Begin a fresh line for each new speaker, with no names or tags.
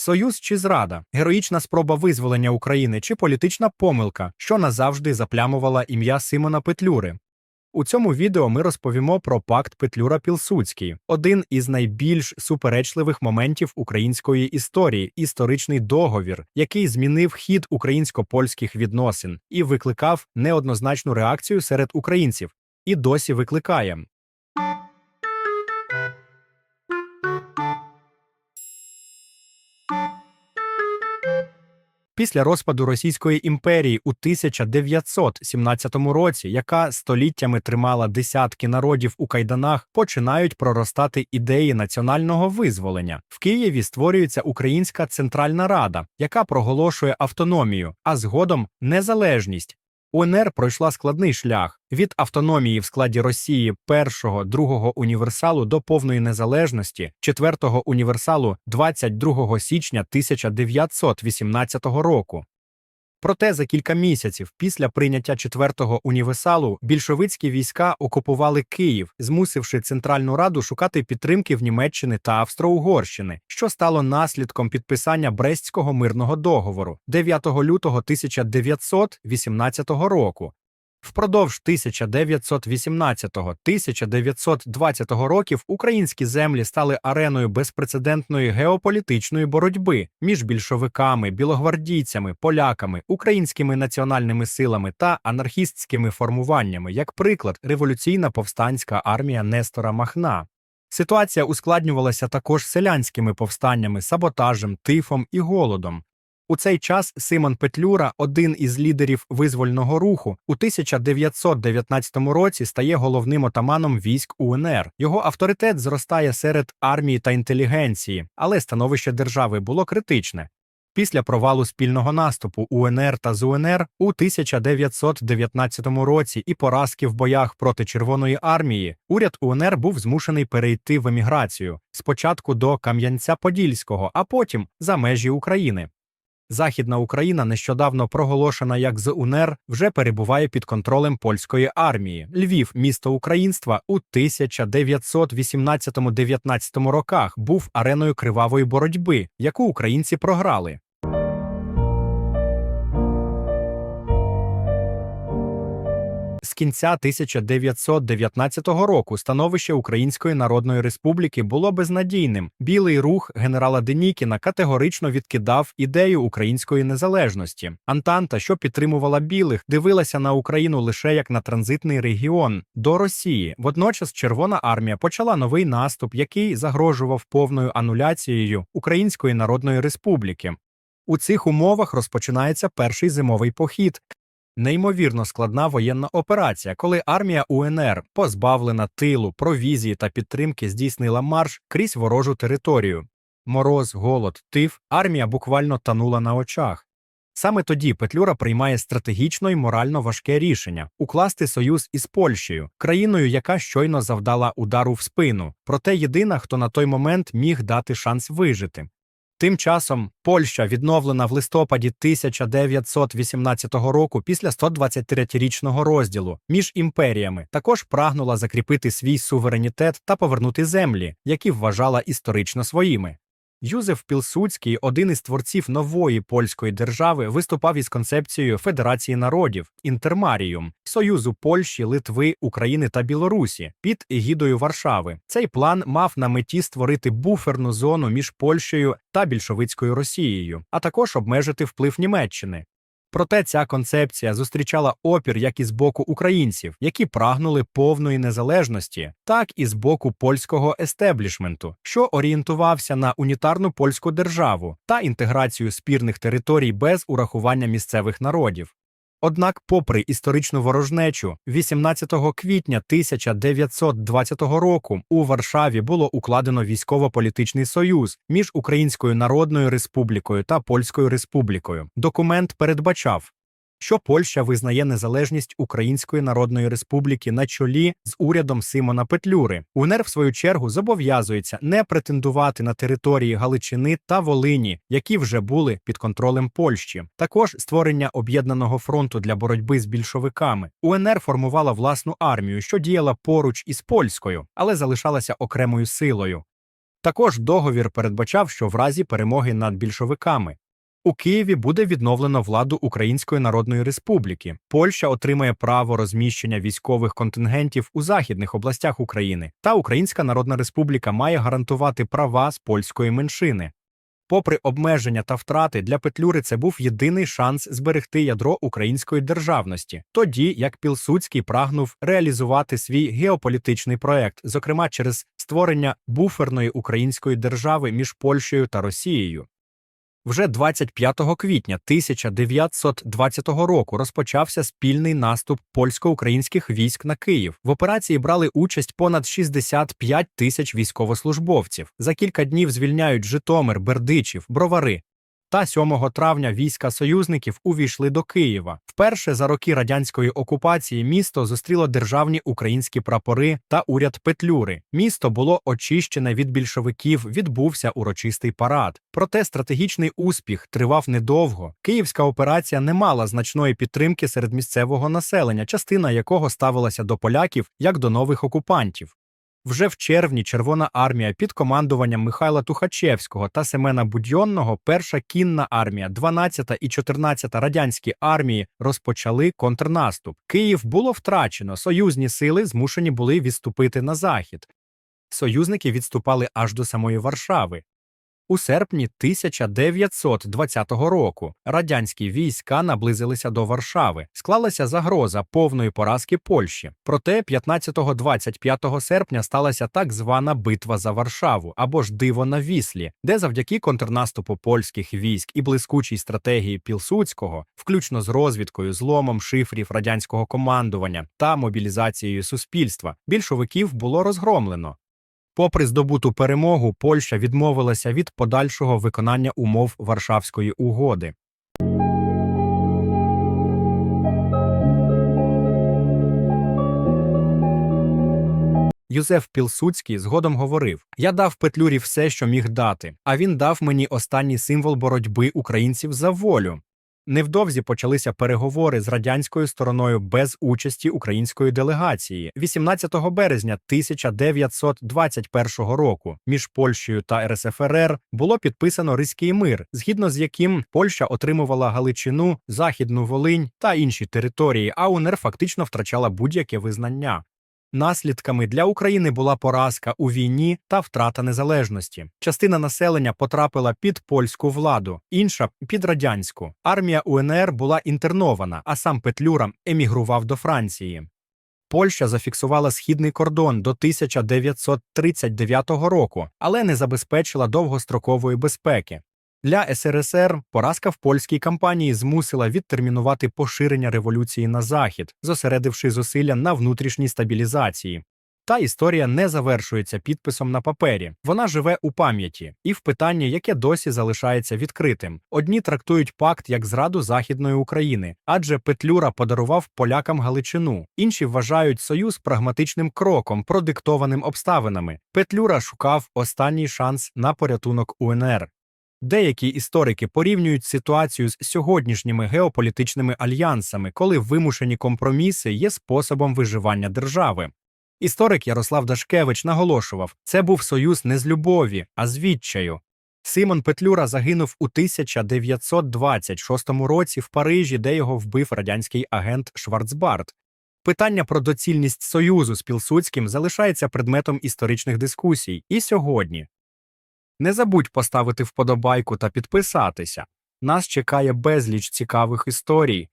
Союз чи зрада, героїчна спроба визволення України чи політична помилка, що назавжди заплямувала ім'я Симона Петлюри. У цьому відео ми розповімо про пакт Петлюра-Пілсудський, один із найбільш суперечливих моментів української історії, історичний договір, який змінив хід українсько-польських відносин і викликав неоднозначну реакцію серед українців, і досі викликає. Після розпаду Російської імперії у 1917 році, яка століттями тримала десятки народів у кайданах, починають проростати ідеї національного визволення. В Києві створюється Українська Центральна Рада, яка проголошує автономію, а згодом незалежність. УНР пройшла складний шлях від автономії в складі Росії першого другого універсалу до повної незалежності четвертого універсалу 22 січня 1918 року. Проте за кілька місяців після прийняття четвертого універсалу більшовицькі війська окупували Київ, змусивши Центральну Раду шукати підтримки в Німеччини та Австро-Угорщини, що стало наслідком підписання Брестського мирного договору 9 лютого 1918 року. Впродовж 1918-1920 років українські землі стали ареною безпрецедентної геополітичної боротьби між більшовиками, білогвардійцями, поляками, українськими національними силами та анархістськими формуваннями, як приклад, революційна повстанська армія Нестора Махна. Ситуація ускладнювалася також селянськими повстаннями, саботажем, тифом і голодом. У цей час Симон Петлюра, один із лідерів визвольного руху, у 1919 році стає головним отаманом військ УНР. Його авторитет зростає серед армії та інтелігенції, але становище держави було критичне. Після провалу спільного наступу УНР та ЗУНР у 1919 році і поразки в боях проти Червоної армії уряд УНР був змушений перейти в еміграцію спочатку до Кам'янця-Подільського, а потім за межі України. Західна Україна, нещодавно проголошена як ЗУНР, вже перебуває під контролем польської армії. Львів, місто українства, у 1918-19 роках був ареною кривавої боротьби, яку українці програли. Кінця 1919 року становище Української Народної Республіки було безнадійним. Білий рух генерала Денікіна категорично відкидав ідею української незалежності. Антанта, що підтримувала білих, дивилася на Україну лише як на транзитний регіон до Росії. Водночас Червона армія почала новий наступ, який загрожував повною ануляцією Української Народної Республіки. У цих умовах розпочинається перший зимовий похід. Неймовірно складна воєнна операція, коли армія УНР, позбавлена тилу, провізії та підтримки, здійснила марш крізь ворожу територію. Мороз, голод, тиф, армія буквально танула на очах. Саме тоді Петлюра приймає стратегічно і морально важке рішення укласти союз із Польщею, країною, яка щойно завдала удару в спину, проте єдина, хто на той момент міг дати шанс вижити. Тим часом Польща, відновлена в листопаді 1918 року після 123-річного розділу між імперіями, також прагнула закріпити свій суверенітет та повернути землі, які вважала історично своїми. Юзеф Пілсудський, один із творців нової польської держави, виступав із концепцією Федерації народів інтермаріум Союзу Польщі, Литви, України та Білорусі під егідою Варшави. Цей план мав на меті створити буферну зону між Польщею та більшовицькою Росією, а також обмежити вплив Німеччини. Проте ця концепція зустрічала опір як із боку українців, які прагнули повної незалежності, так і з боку польського естеблішменту, що орієнтувався на унітарну польську державу та інтеграцію спірних територій без урахування місцевих народів. Однак, попри історичну ворожнечу, 18 квітня 1920 року у Варшаві було укладено військово-політичний союз між Українською Народною Республікою та Польською Республікою. Документ передбачав, що Польща визнає незалежність Української Народної Республіки на чолі з урядом Симона Петлюри. УНР, в свою чергу, зобов'язується не претендувати на території Галичини та Волині, які вже були під контролем Польщі. Також створення об'єднаного фронту для боротьби з більшовиками. УНР формувала власну армію, що діяла поруч із польською, але залишалася окремою силою. Також договір передбачав, що в разі перемоги над більшовиками у Києві буде відновлено владу Української Народної Республіки. Польща отримає право розміщення військових контингентів у західних областях України, та Українська Народна Республіка має гарантувати права з польської меншини. Попри обмеження та втрати, для Петлюри це був єдиний шанс зберегти ядро української державності, тоді як Пілсудський прагнув реалізувати свій геополітичний проект, зокрема через створення буферної української держави між Польщею та Росією. Вже 25 квітня 1920 року розпочався спільний наступ польсько-українських військ на Київ. В операції брали участь понад 65 тисяч військовослужбовців. За кілька днів звільняють Житомир, Бердичів, Бровари. Та 7 травня війська союзників увійшли до Києва. Вперше за роки радянської окупації місто зустріло державні українські прапори та уряд Петлюри. Місто було очищене від більшовиків, відбувся урочистий парад. Проте стратегічний успіх тривав недовго. Київська операція не мала значної підтримки серед місцевого населення, частина якого ставилася до поляків як до нових окупантів. Вже в червні Червона армія під командуванням Михайла Тухачевського та Семена Будьонного, перша кінна армія, 12 і 14 радянські армії розпочали контрнаступ. Київ було втрачено, союзні сили змушені були відступити на захід. Союзники відступали аж до самої Варшави. У серпні 1920 року радянські війська наблизилися до Варшави. Склалася загроза повної поразки Польщі. Проте 15-25 серпня сталася так звана битва за Варшаву або ж диво на Віслі, де завдяки контрнаступу польських військ і блискучій стратегії Пілсудського, включно з розвідкою, зломом шифрів радянського командування та мобілізацією суспільства, більшовиків було розгромлено. Попри здобуту перемогу, Польща відмовилася від подальшого виконання умов Варшавської угоди. Юзеф Пілсудський згодом говорив: Я дав Петлюрі все, що міг дати, а він дав мені останній символ боротьби українців за волю. Невдовзі почалися переговори з радянською стороною без участі української делегації. 18 березня 1921 року між Польщею та РСФРР було підписано Ризький мир, згідно з яким Польща отримувала Галичину, Західну Волинь та інші території, а УНР фактично втрачала будь-яке визнання. Наслідками для України була поразка у війні та втрата незалежності. Частина населення потрапила під польську владу, інша під радянську. Армія УНР була інтернована, а сам Петлюра емігрував до Франції. Польща зафіксувала східний кордон до 1939 року, але не забезпечила довгострокової безпеки. Для СРСР поразка в польській кампанії змусила відтермінувати поширення революції на захід, зосередивши зусилля на внутрішній стабілізації. Та історія не завершується підписом на папері, вона живе у пам'яті і в питанні, яке досі залишається відкритим. Одні трактують пакт як зраду Західної України, адже Петлюра подарував полякам Галичину. Інші вважають союз прагматичним кроком, продиктованим обставинами. Петлюра шукав останній шанс на порятунок УНР. Деякі історики порівнюють ситуацію з сьогоднішніми геополітичними альянсами, коли вимушені компроміси є способом виживання держави. Історик Ярослав Дашкевич наголошував, це був союз не з любові, а з відчаю. Симон Петлюра загинув у 1926 році в Парижі, де його вбив радянський агент Шварцбарт. Питання про доцільність союзу з Пілсудським залишається предметом історичних дискусій і сьогодні. Не забудь поставити вподобайку та підписатися. Нас чекає безліч цікавих історій.